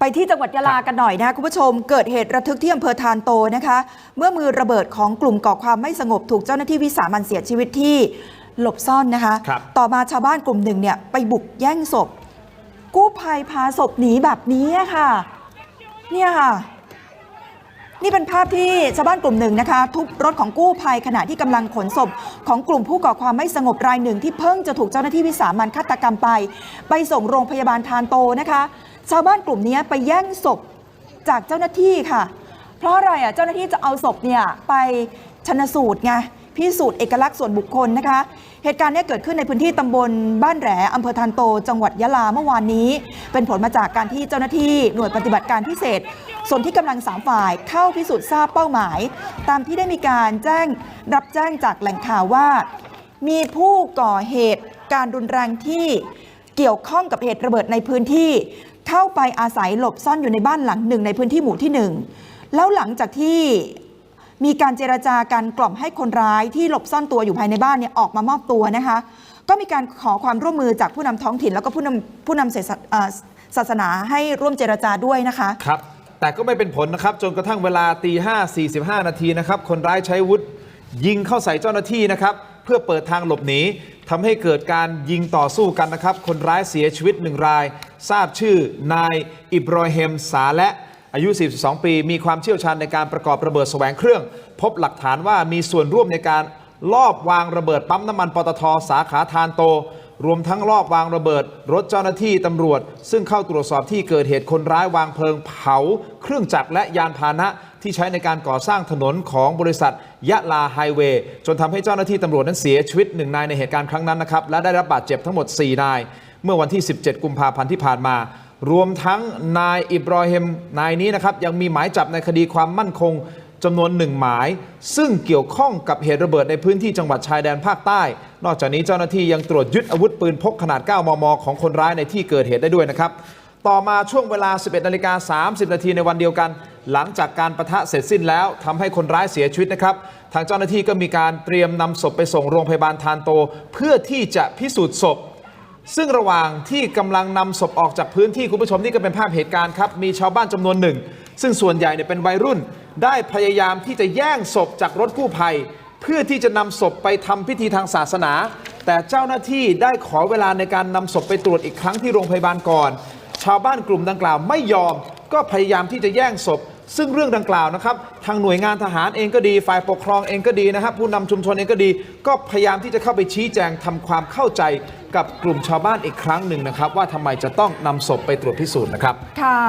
ไปที่จังหวัดยะลากันหน่อยนะคะคุณผู้ชม เกิดเหตุระทึกที่อำเภอทานโตนะคะ เมื่อมือระเบิดของกลุ่มก่อความไม่สงบถูกเจ้าหน้าที่วิสามันเสียชีวิตที่หลบซ่อนนะคะครับต่อมาชาวบ้านกลุ่มหนึ่งเนี่ยไปบุกแย่งศพ กู้ภัยพาศพหนีแบบนี้อะค่ะ เนี่ยค่ะ นี่เป็นภาพที่ชาวบ้านกลุ่มหนึ่งนะคะ ทุบรถของกู้ภัยขณะที่กำลังขนศพของกลุ่มผู้ก่อความไม่สงบรายหนึ่งที่เพิ่งจะถูกเจ้าหน้าที่วิสามันฆาตกรรมไป ไปส่งโรงพยาบาลทานโตนะคะ ชาวบ้านกลุ่มนี้ไปแย่งศพจากเจ้าหน้าที่ค่ะ เพราะอะไรอะเจ้าหน้าที่จะเอาศพเนี่ยไปชนสูตรไงพิสูจน์เอกลักษณ์ส่วนบุคคลนะคะ เหตุการณ์นี้เกิดขึ้นในพื้นที่ตำบลบ้านแหลอำเภอทานโต จังหวัดยะลาเมื่อวานนี้ เป็นผลมาจากการที่เจ้าหน้าที่หน่วยปฏิบัติการพิเศษ ส่วนที่กำลังสามฝ่ายเข้าพิสูจน์ทราบเป้าหมาย ตามที่ได้มีการแจ้งรับแจ้งจากแหล่งข่าวว่า มีผู้ก่อเหตุการรุนแรงที่เกี่ยวข้องกับเหตุระเบิดในพื้นที่เข้าไปอาศัยหลบซ่อนอยู่ในบ้านหลังหนึ่งในพื้นที่หมู่ที่หนึ่งแล้วหลังจากที่มีการเจรจากันกล่อมให้คนร้ายที่หลบซ่อนตัวอยู่ภายในบ้านเนี่ยออกมามอบตัวนะคะ ก็มีการขอความร่วมมือจากผู้นำท้องถิ่น แล้วก็ผู้นำผู้นำศรษฐเอ่อศาสนาให้ร่วมเจรจาด้วยนะคะครับ แต่ก็ไม่เป็นผลนะครับ จนกระทั่งเวลาตีห้าสี่สิบห้านาทีนะครับ คนร้ายใช้วุธยิงเข้าใส่เจ้าหน้าที่นะครับ เพื่อเปิดทางหลบหนีทำให้เกิดการยิงต่อสู้กันนะครับ คนร้ายเสียชีวิตหนึ่งราย ทราบชื่อนายอิบรอฮิมสาและอายุ 42 ปี มีความเชี่ยวชาญในการประกอบระเบิดแสวงเครื่อง พบหลักฐานว่ามีส่วนร่วมในการลอบวางระเบิดปั๊มน้ำมันปตทสาขาทานโต รวมทั้งลอบวางระเบิด รถเจ้าหน้าที่ตำรวจ ซึ่งเข้าตรวจสอบที่เกิดเหตุคนร้ายวางเพลิงเผา เครื่องจักรและยานพาหนะ ที่ใช้ในการก่อสร้างถนนของบริษัท ยะลาไฮเวย์จนทำให้เจ้าหน้าที่ตำรวจนั้นเสียชีวิตหนึ่งนายในเหตุการณ์ครั้งนั้นนะครับและได้รับบาดเจ็บทั้งหมด 4 นาย เมื่อวันที่ 17 กุมภาพันธ์ที่ผ่านมารวมทั้งนายอิบรอฮิมนายนี้นะครับยังมีหมายจับในคดีความมั่นคง จำนวนหนึ่งหมาย ซึ่งเกี่ยวข้องกับเหตุระเบิดในพื้นที่จังหวัดชายแดนภาคใต้ นอกจากนี้เจ้าหน้าที่ยังตรวจยึดอาวุธปืนพกขนาด 9 มม ของคนร้ายในที่เกิดเหตุได้ด้วยนะครับ ต่อมาช่วงเวลา 11นาฬิกา30 นาทีในวันเดียวกัน หลังจากการประทะเสร็จสิ้นแล้วทำให้คนร้ายเสียชีวิตนะครับ ทางเจ้าหน้าที่ก็มีการเตรียมนำศพไปส่งโรงพยาบาลทานโต เพื่อที่จะพิสูจน์ศพ ซึ่งระหว่างที่กำลังนำศพออกจากพื้นที่คุณผู้ชมนี่ก็เป็นภาพเหตุการณ์ครับมีชาวบ้านจำนวนหนึ่ง ซึ่งส่วนใหญ่เนี่ยเป็นวัยรุ่น ได้พยายามที่จะแย่งศพจากรถกู้ภัย เพื่อที่จะนำศพไปทำพิธีทางศาสนา แต่เจ้าหน้าที่ได้ขอเวลาในการนำศพไปตรวจอีกครั้งที่โรงพยาบาลก่อน ชาวบ้านกลุ่มดังกล่าวไม่ยอม ก็พยายามที่จะแย่งศพ ซึ่งเรื่องดังกล่าวนะครับ ทางหน่วยงานทหารเองก็ดี ฝ่ายปกครองเองก็ดีนะครับ ผู้นำชุมชนเองก็ดี ก็พยายามที่จะเข้าไปชี้แจงทำความเข้าใจกับกลุ่มชาวบ้านอีกครั้งหนึ่งนะครับ ว่าทำไมจะต้องนำศพไปตรวจพิสูจน์นะครับ ค่ะ